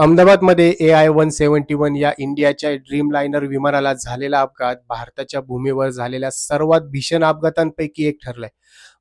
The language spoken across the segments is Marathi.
अहमदाबादमध्ये A I one seventy one या इंडियाच्या ड्रीम लायनर विमानाला झालेला अपघात भारताच्या भूमीवर झालेल्या सर्वात भीषण अपघातांपैकी एक ठरलाय.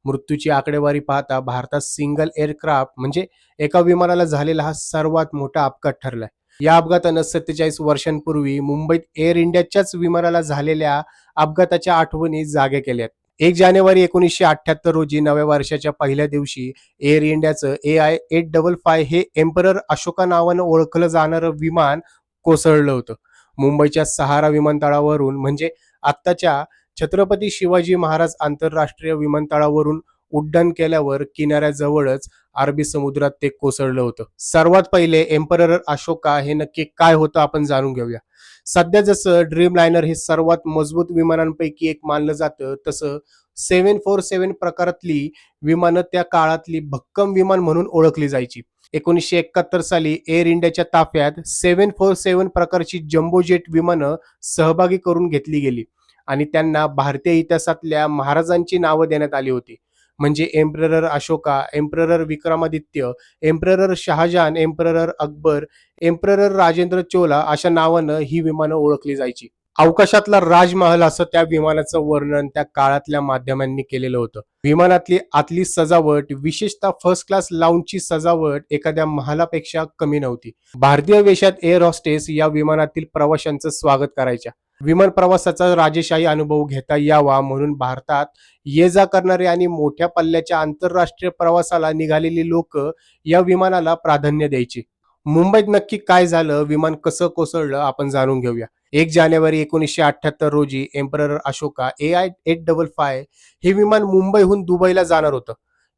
मृत्यूची आकडेवारी पाहता भारतात सिंगल एअरक्राफ्ट म्हणजे एका विमानाला झालेला हा सर्वात मोठा अपघात ठरलाय. या अपघातानं सत्तेचाळीस वर्षांपूर्वी मुंबईत एअर इंडियाच्याच विमानाला झालेल्या अपघाताच्या आठवणी जागे केल्यात. एक जानेवारी एकोणीसशे अठ्ठ्याहत्तर रोजी नव्या वर्षाच्या पहिल्या दिवशी एअर इंडियाचं A I eight double five हे एम्परर अशोका नावानं ओळखलं जाणारं विमान कोसळलं होतं. मुंबईच्या सहारा विमानतळावरून म्हणजे आत्ताच्या छत्रपती शिवाजी महाराज आंतरराष्ट्रीय विमानतळावरून उड्डाण केल्यावर किनाऱ्याजवळच अरबी समुद्रात ते कोसळलं होतं. सर्वात पहिले एम्परर अशोका हे नक्की काय होतं आपण जाणून घेऊया. सध्या जसं ड्रीम लायनर हे सर्वात मजबूत विमानांपैकी एक मानलं जातं तसं सेव्हन फोर सेव्हन प्रकारातली विमानं त्या काळातली भक्कम विमान म्हणून ओळखली जायची. एकोणीसशे एकाहत्तर साली एअर इंडियाच्या ताफ्यात सेव्हन फोर सेव्हन प्रकारची जम्बोजेट विमानं सहभागी करून घेतली गेली आणि त्यांना भारतीय इतिहासातल्या महाराजांची नावं देण्यात आली होती. म्हणजे एम्प्ररर अशोका एम्प्ररर विक्रमादित्य एम्प्ररर शहाजहान एम्प्ररर अकबर एम्प्ररर राजेंद्र चोला अशा नावानं ही विमानं ओळखली जायची. अवकाशातला राजमहल असं त्या विमानाचं वर्णन त्या काळातल्या माध्यमांनी केलेलं होतं. विमानातली आतली सजावट विशेषतः फर्स्ट क्लास लाऊंजची सजावट एखाद्या महालापेक्षा कमी नव्हती. भारतीय वेशात एअर हॉस्टेस या विमानातील प्रवाशांचं स्वागत करायच्या. विमान प्रवासाचा राजेशाही अनुभव घेता यावा म्हणून भारतात ये जा करणारे आणि मोठ्या पल्ल्याच्या आंतरराष्ट्रीय प्रवासाला निघालेली लोक या विमानाला प्राधान्य द्यायची. मुंबईत नक्की काय झालं विमान कसं कोसळलं आपण जाणून घेऊया. एक जानेवारी एकोणीसशे अठ्याहत्तर रोजी emperor Ashoka A I eight double five हे विमान मुंबईहून दुबईला जाणार होतं.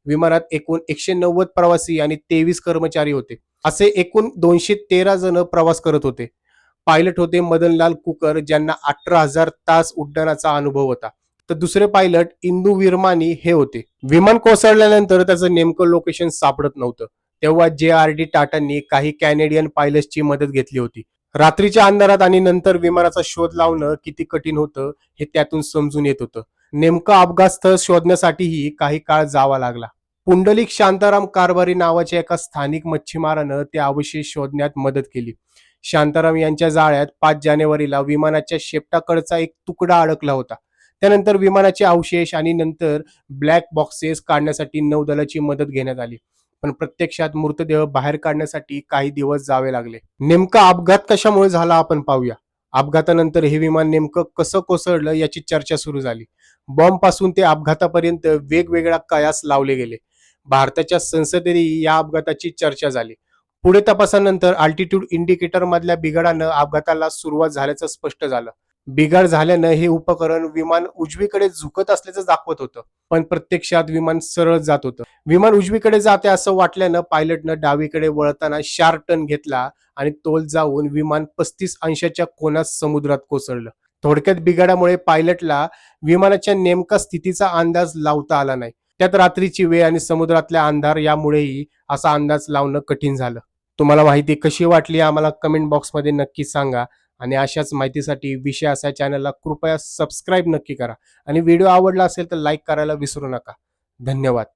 विमानात एकूण एकशे नव्वद प्रवासी आणि तेवीस कर्मचारी होते. असे एकूण दोनशे तेरा जण प्रवास करत होते. पायलट होते मदनलाल कुकर ज्यांना अठरा हजार तास उड्डाणाचा अनुभव होता. तर दुसरे पायलट इंदू विरमानी हे होते. विमान कोसळल्यानंतर त्याचं नेमकं लोकेशन सापडत नव्हतं. तेव्हा जे आर डी टाटांनी काही कॅनेडियन पायलट्सची मदत घेतली होती. रात्रीच्या अंधारात आणि नंतर विमानाचा शोध लावणं किती कठीण होतं हे त्यातून समजून येत होतं. नेमकं अपघात स्थळ शोधण्यासाठीही काही काळ जावा लागला. पुंडलिक शांताराम कारभारी नावाच्या एका स्थानिक मच्छीमारानं ते अवशेष शोधण्यात मदत केली. शांताराम यांच्या जाळ्यात पाच जानेवारीला विमानाच्या शेपटाकडचा एक तुकडा अडकला होता. त्यानंतर विमानाचे अवशेष आणि नंतर ब्लॅक बॉक्सेस काढण्यासाठी नौदलाची मदत घेण्यात आली. पण प्रत्यक्षात मृतदेह बाहेर काढण्यासाठी काही दिवस जावे लागले. नेमका अपघात कशामुळे झाला आपण पाहूया. अपघातानंतर हे विमान नेमकं कसं कोसळलं याची चर्चा सुरू झाली. बॉम्बपासून ते अपघातापर्यंत वेगवेगळ्या कयास लावले गेले. भारताच्या संसदेतही या अपघाताची चर्चा झाली. पुढे तपासानंतर अल्टिट्यूड इंडिकेटर मधल्या बिघाडानं अपघाताला सुरुवात झाल्याचं स्पष्ट झालं. बिघाड झाल्यानं हे उपकरण विमान उजवीकडे झुकत असल्याचं दाखवत होतं पण प्रत्यक्षात विमान सरळ जात होतं. विमान उजवीकडे जाते असं वाटल्यानं पायलटनं डावीकडे वळताना शार्प टर्न घेतला आणि तोल जाऊन विमान पस्तीस अंशाच्या कोणात समुद्रात कोसळलं. थोडक्यात बिघाडामुळे पायलटला विमानाच्या नेमका स्थितीचा अंदाज लावता आला नाही. त्यात रात्रीची वेळ आणि समुद्रातल्या अंधार यामुळेही असा अंदाज लावणं कठीण झालं. तुम्हाला माहिती कशी वाटली आम्हाला कमेंट बॉक्समध्ये नक्की सांगा. आणि अशाच माहितीसाठी विषय असा चॅनलला कृपया सबस्क्राईब नक्की करा. आणि व्हिडिओ आवडला असेल तर लाईक करायला विसरू नका. धन्यवाद.